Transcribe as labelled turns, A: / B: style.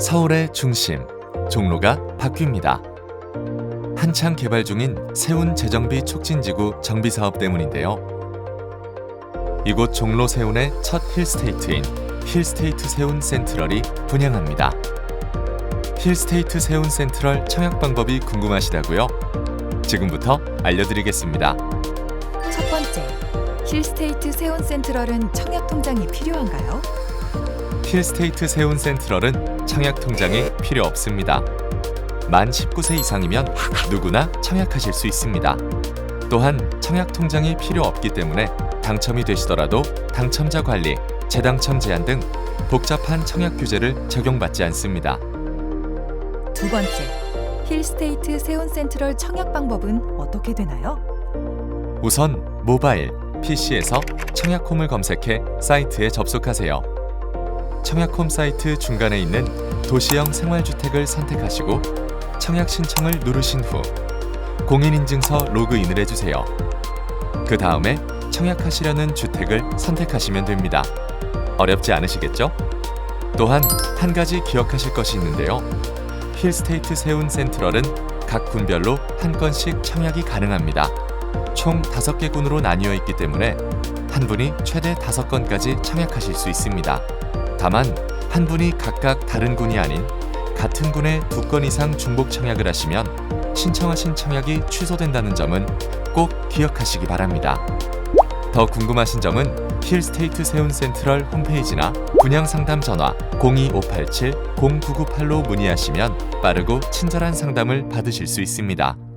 A: 서울의 중심, 종로가 바뀝니다. 한창 개발 중인 세운 재정비 촉진지구 정비 사업 때문인데요. 이곳 종로 세운의 첫 힐스테이트인 힐스테이트 세운 센트럴이 분양합니다. 힐스테이트 세운 센트럴 청약 방법이 궁금하시다고요? 지금부터 알려드리겠습니다.
B: 첫 번째, 힐스테이트 세운 센트럴은 청약 통장이 필요한가요?
A: 힐스테이트 세운 센트럴은 청약 통장이 필요 없습니다. 만 19세 이상이면 누구나 청약하실 수 있습니다. 또한 청약 통장이 필요 없기 때문에 당첨이 되시더라도 당첨자 관리, 재당첨 제한 등 복잡한 청약 규제를 적용받지 않습니다.
B: 두 번째, 힐스테이트 세운 센트럴 청약 방법은 어떻게 되나요?
A: 우선 모바일, PC에서 청약홈을 검색해 사이트에 접속하세요. 청약홈 사이트 중간에 있는 도시형 생활주택을 선택하시고 청약 신청을 누르신 후 공인인증서 로그인을 해주세요. 그 다음에 청약하시려는 주택을 선택하시면 됩니다. 어렵지 않으시겠죠? 또한 한 가지 기억하실 것이 있는데요. 힐스테이트 세운 센트럴은 각 군별로 한 건씩 청약이 가능합니다. 총 5개 군으로 나뉘어 있기 때문에 한 분이 최대 5건까지 청약하실 수 있습니다. 다만 한 분이 각각 다른 군이 아닌 같은 군에 두 건 이상 중복 청약을 하시면 신청하신 청약이 취소된다는 점은 꼭 기억하시기 바랍니다. 더 궁금하신 점은 힐스테이트 세운 센트럴 홈페이지나 분양 상담 전화 02587 0998로 문의하시면 빠르고 친절한 상담을 받으실 수 있습니다.